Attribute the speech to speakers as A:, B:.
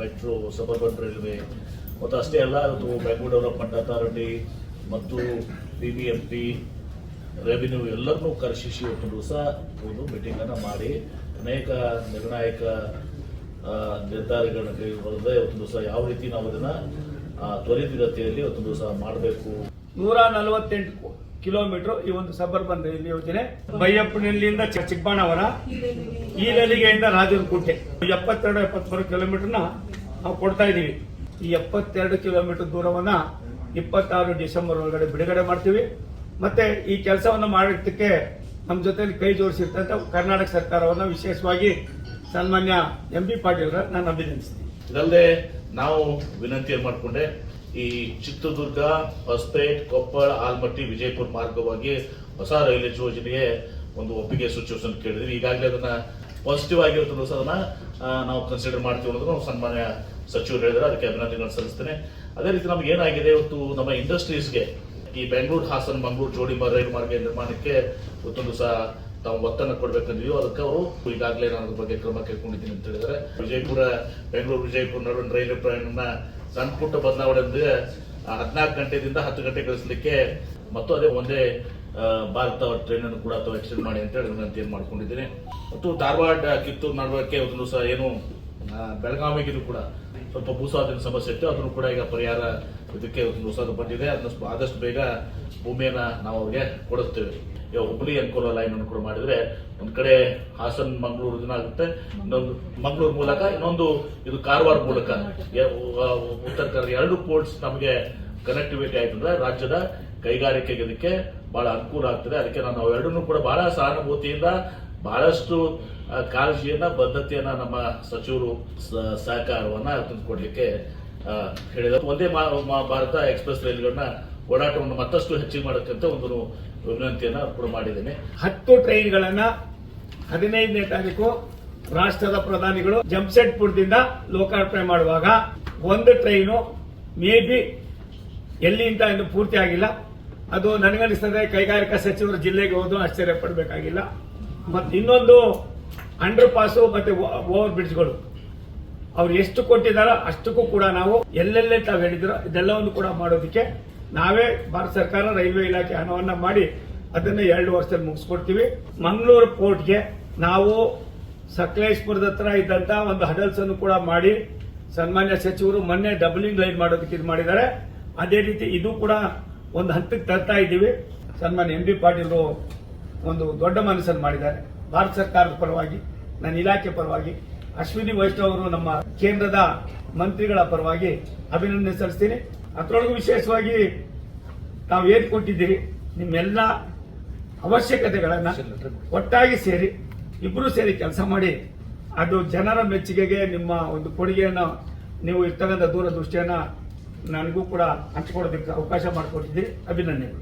A: Metro suburban railway ಮತ್ತು ಅಷ್ಟೇ ಅಲ್ಲ ಅದು ಬೆಂಗಳೂರು ಡೆವಲಪ್ಮೆಂಟ್ ಅಥಾರಿಟಿ ಮತ್ತು B B M P revenue ಎಲ್ಲರನ್ನೂ ಕರೆಸಿ ಇವತ್ತು ದಿವಸ ಒಂದು ಮೀಟಿಂಗನ್ನು ಮಾಡಿ, ಅನೇಕ ನಿರ್ಣಾಯಕ ನಿರ್ಧಾರಗಳನ್ನು ಕೈಗೊಳ್ಳದೆ ಒಂದು ದಿವಸ ಯಾವ ರೀತಿ ನಾವು ಅದನ್ನು ತ್ವರಿತಗತಿಯಲ್ಲಿ ಒಂದು ದಿವಸ ಮಾಡಬೇಕು.
B: ನೂರ ನಲವತ್ತೆಂಟು ಕಿಲೋಮೀಟರ್ ಈ ಒಂದು ಸಬರ್ಬನ್ ರೈಲ್ ಯೋಜನೆ. ಬೈಯಪ್ಪನಹಳ್ಳಿಯಿಂದ ಚಿಕ್ಕಬಾಣವರ, ಈ ಈಲಲಿಗೆಯಿಂದ ರಾಜನಕೋಟೆ. ಎಪ್ಪತ್ತೆರಡು ಎಪ್ಪತ್ಮೂರು ಕಿಲೋಮೀಟರ್ನ ನಾವು ಕೊಡ್ತಾ ಇದ್ದೀವಿ. ಈ ಎಪ್ಪತ್ತೆರಡು ಕಿಲೋಮೀಟರ್ ದೂರವನ್ನ ಇಪ್ಪತ್ತಾರು ಡಿಸೆಂಬರ್ ಒಳಗಡೆ ಬಿಡುಗಡೆ ಮಾಡ್ತೀವಿ. ಮತ್ತೆ ಈ ಕೆಲಸವನ್ನು ಮಾಡೋದಕ್ಕೆ ನಮ್ಮ ಜೊತೆಲಿ ಕೈ ಜೋಡಿಸಿರ್ತಂತ ಕರ್ನಾಟಕ ಸರ್ಕಾರವನ್ನು ವಿಶೇಷವಾಗಿ ಸನ್ಮಾನ್ಯ ಎಂ ಬಿ ಪಾಟೀಲ್ ನಾನು ಅಭಿನಂದಿಸ್ತೀನಿ.
A: ಇದಲ್ಲದೆ ನಾವು ವಿನಂತಿಯನ್ನು ಮಾಡಿಕೊಂಡೆ, ಈ ಚಿತ್ರದುರ್ಗ, ಹೊಸಪೇಟ್, ಕೊಪ್ಪಳ, ಆಲ್ಮಟ್ಟಿ, ವಿಜಯಪುರ ಮಾರ್ಗವಾಗಿ ಹೊಸ ರೈಲ್ವೆ ಯೋಜನೆಗೆ ಒಂದು ಒಪ್ಪಿಗೆ ಸೂಚಿಸಲು ಕೇಳಿದ್ವಿ ಈಗಾಗಲೇ ಅದನ್ನ ಪಾಸಿಟಿವ್ ಆಗಿ ಅದನ್ನ ನಾವು ಕನ್ಸಿಡರ್ ಮಾಡ್ತೀವಿ ಅನ್ನೋದು ಸನ್ಮಾನ್ಯ ಸಚಿವರು ಹೇಳಿದ್ರೆ, ಅದಕ್ಕೆ ಅಭಿನಂದನೆಗಳನ್ನು ಸಲ್ಲಿಸ್ತೇನೆ. ಅದೇ ರೀತಿ ನಮ್ಗೆ ಏನಾಗಿದೆ, ಇವತ್ತು ನಮ್ಮ ಇಂಡಸ್ಟ್ರೀಸ್ಗೆ ಈ ಬೆಂಗಳೂರು ಹಾಸನ ಮಂಗಳೂರು ಜೋಡಿ ಮಾರ್ ರೈಲು ಮಾರ್ಗ ನಿರ್ಮಾಣಕ್ಕೆ ಇವತ್ತೊಂದು ಸಹ ತಾವು ಒತ್ತನ್ನು ಕೊಡ್ಬೇಕಂದ್ವಿ ಅದಕ್ಕೆ ಅವರು ಈಗಾಗಲೇ ನಾನು ಅದ್ರ ಬಗ್ಗೆ ಕ್ರಮ ಕೈಗೊಂಡಿದ್ದೀನಿ ಅಂತ ಹೇಳಿದ್ರೆ. ವಿಜಯಪುರ ಬೆಂಗಳೂರು ವಿಜಯಪುರ ನಡುವಿನ ರೈಲು ಪ್ರಯಾಣ ಸಣ್ಣ ಪುಟ್ಟ ಬದಲಾವಣೆ ಅಂದ್ರೆ ಹದಿನಾಲ್ಕು ಗಂಟೆಯಿಂದ ಹತ್ತು ಗಂಟೆ ಕಳಿಸ್ಲಿಕ್ಕೆ ಮತ್ತು ಅದೇ ಒಂದೇ ಭಾರತ ಟ್ರೈನ್ ಅನ್ನು ಕೂಡ ಅಥವಾ ಎಕ್ಸ್ಟೆಂಡ್ ಮಾಡಿ ಅಂತ ಹೇಳಿ ವಿನಂತಿಯನ್ನು ಮಾಡ್ಕೊಂಡಿದ್ದೀನಿ. ಮತ್ತು ಧಾರವಾಡ ಕಿತ್ತೂರು ನಡುವಕ್ಕೆ ಒಂದು ಸಹ ಏನು ಬೆಳಗಾವಿಗಿದು ಕೂಡ ಸ್ವಲ್ಪ ಭೂಸ್ವಾಧೀನ ಸಮಸ್ಯೆ ಇತ್ತು. ಅದನ್ನು ಕೂಡ ಈಗ ಪರಿಹಾರ ಇದಕ್ಕೆ ಒಂದು ಹೊಸ ಬಂದಿದೆ. ಅದನ್ನ ಆದಷ್ಟು ಬೇಗ ಭೂಮಿಯನ್ನ ನಾವು ಅವ್ರಿಗೆ ಕೊಡುತ್ತೇವೆ. ಈಗ ಹುಬ್ಬಳ್ಳಿ ಅನುಕೂಲ ಲೈನ್ ಅನ್ನು ಕೂಡ ಮಾಡಿದ್ರೆ ಒಂದ್ ಕಡೆ ಹಾಸನ್ ಮಂಗಳೂರು ದಿನ ಆಗುತ್ತೆ. ಇನ್ನೊಂದು ಮಂಗಳೂರು ಮೂಲಕ ಇನ್ನೊಂದು ಇದು ಕಾರವಾರ ಮೂಲಕ. ಉತ್ತರ ಕನ್ನಡ ಎರಡು ಪೋರ್ಟ್ಸ್ ನಮಗೆ ಕನೆಕ್ಟಿವಿಟಿ ಆಯ್ತಂದ್ರೆ ರಾಜ್ಯದ ಕೈಗಾರಿಕೆಗೆ ಇದಕ್ಕೆ ಬಹಳ ಅನುಕೂಲ ಆಗ್ತದೆ. ಅದಕ್ಕೆ ನಾನು ಅವೆರಡನ್ನೂ ಕೂಡ ಬಹಳ ಸಹಾನುಭೂತಿಯಿಂದ ಬಹಳಷ್ಟು ಕಾಳಜಿಯನ್ನ, ಬದ್ಧತೆಯನ್ನ ನಮ್ಮ ಸಚಿವರು ಸಹಕಾರವನ್ನ ತಂದುಕೊಡ್ಲಿಕ್ಕೆ ಹೇಳಿದ ಒಂದೇ ಭಾರತ ಎಕ್ಸ್ಪ್ರೆಸ್ ರೈಲುಗಳನ್ನ ಓಡಾಟವನ್ನು ಮತ್ತಷ್ಟು ಹೆಚ್ಚಿಗೆ ಮಾಡಕ್ಕಂತ ಒಂದು ವಿನಂತಿಯನ್ನ ಕೂಡ ಮಾಡಿದ್ದೇನೆ.
B: ಹತ್ತು ಟ್ರೈನ್ಗಳನ್ನ ಹದಿನೈದನೇ ತಾರೀಕು ರಾಷ್ಟ್ರದ ಪ್ರಧಾನಿಗಳು ಜಮ್ಶೆಡ್ಪುರದಿಂದ ಲೋಕಾರ್ಪಣೆ ಮಾಡುವಾಗ ಒಂದು ಟ್ರೈನು ಮೇ ಬಿ ಎಲ್ಲಿಂದ ಇನ್ನು ಪೂರ್ತಿ ಆಗಿಲ್ಲ. ಅದು ನನಗನ್ನಿಸ್ತದೆ ಕೈಗಾರಿಕಾ ಸಚಿವರು ಜಿಲ್ಲೆಗೆ ಹೋದ್ರು ಆಶ್ಚರ್ಯ ಪಡಬೇಕಾಗಿಲ್ಲ. ಮತ್ತು ಇನ್ನೊಂದು ಅಂಡರ್ ಪಾಸು ಮತ್ತೆ ಓವರ್ ಬ್ರಿಡ್ಜ್ಗಳು. ಅವ್ರು ಎಷ್ಟು ಕೊಟ್ಟಿದ್ದಾರೋ ಅಷ್ಟಕ್ಕೂ ಕೂಡ ನಾವು ಎಲ್ಲೆಲ್ಲೇ ತಾವು ಹೇಳಿದ್ರು, ಇದೆಲ್ಲವನ್ನು ಕೂಡ ಮಾಡೋದಕ್ಕೆ ನಾವೇ ಭಾರತ ಸರ್ಕಾರ ರೈಲ್ವೆ ಇಲಾಖೆ ಹಣವನ್ನ ಮಾಡಿ ಅದನ್ನ ಎರಡು ವರ್ಷದಲ್ಲಿ ಮುಗಿಸ್ಕೊಡ್ತೀವಿ. ಮಂಗಳೂರು ಪೋರ್ಟ್ಗೆ ನಾವು ಸಕಲೇಶ್ಪುರದ ಹತ್ರ ಇದ್ದಂತ ಒಂದು ಹಡಲ್ಸನ್ನು ಕೂಡ ಮಾಡಿ ಸನ್ಮಾನ್ಯ ಸಚಿವರು ಮೊನ್ನೆ ಡಬಲಿಂಗ್ ಲೈನ್ ಮಾಡೋದಕ್ಕೆ ಇದು ಮಾಡಿದ್ದಾರೆ. ಅದೇ ರೀತಿ ಇದು ಕೂಡ ಒಂದು ಹಂತಕ್ಕೆ ತರ್ತಾ ಇದ್ದೀವಿ. ಸನ್ಮಾನ್ಯ ಎಂ ಬಿ ಪಾಟೀಲ್ ಒಂದು ದೊಡ್ಡ ಮನಸ್ಸನ್ನು ಮಾಡಿದ್ದಾರೆ. ಭಾರತ ಸರ್ಕಾರದ ಪರವಾಗಿ, ನನ್ನ ಇಲಾಖೆ ಪರವಾಗಿ, ಅಶ್ವಿನಿ ವೈಷ್ಣವ್ ಅವರು ನಮ್ಮ ಕೇಂದ್ರದ ಮಂತ್ರಿಗಳ ಪರವಾಗಿ ಅಭಿನಂದನೆ ಸಲ್ಲಿಸ್ತೀನಿ. ಅದರೊಳಗೂ ವಿಶೇಷವಾಗಿ ತಾವು ಏನು ಕೊಟ್ಟಿದ್ದೀರಿ, ನಿಮ್ಮೆಲ್ಲ ಅವಶ್ಯಕತೆಗಳನ್ನ ಒಟ್ಟಾಗಿ ಸೇರಿ ಇಬ್ಬರು ಸೇರಿ ಕೆಲಸ ಮಾಡಿ, ಅದು ಜನರ ಮೆಚ್ಚುಗೆಗೆ, ನಿಮ್ಮ ಒಂದು ಕೊಡುಗೆಯನ್ನು ನೀವು ಇರ್ತಕ್ಕಂಥ ದೂರದೃಷ್ಟಿಯನ್ನ ನನಗೂ ಕೂಡ ಹಂಚಿಕೊಳ್ಳೋದಕ್ಕೆ ಅವಕಾಶ ಮಾಡಿಕೊಟ್ಟಿದ್ದೀರಿ. ಅಭಿನಂದನೆಗಳು.